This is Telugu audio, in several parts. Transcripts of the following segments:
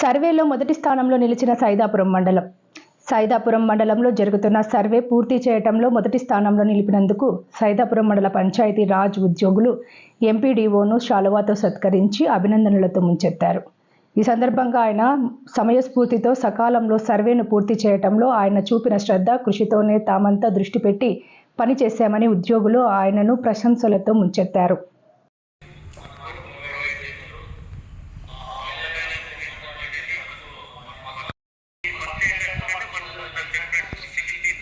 సర్వేలో మొదటి స్థానంలో నిలిచిన సైదాపురం మండలం. సైదాపురం మండలంలో జరుగుతున్న సర్వే పూర్తి చేయటంలో మొదటి స్థానంలో నిలిపినందుకు సైదాపురం మండల పంచాయతీ రాజ్ ఉద్యోగులు ఎంపీడీఓను శాలువాతో సత్కరించి అభినందనలతో ముంచెత్తారు. ఈ సందర్భంగా ఆయన సమయస్ఫూర్తితో సకాలంలో సర్వేను పూర్తి చేయటంలో ఆయన చూపిన శ్రద్ధ కృషితోనే తామంతా దృష్టి పెట్టి పనిచేశామని ఉద్యోగులు ఆయనను ప్రశంసలతో ముంచెత్తారు.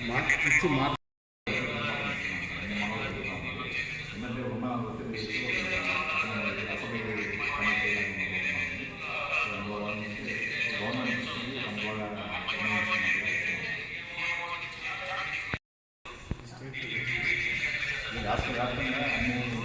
మా ఇచ్చి మా రాష్ట్ర వ్యాప్తంగా అన్ని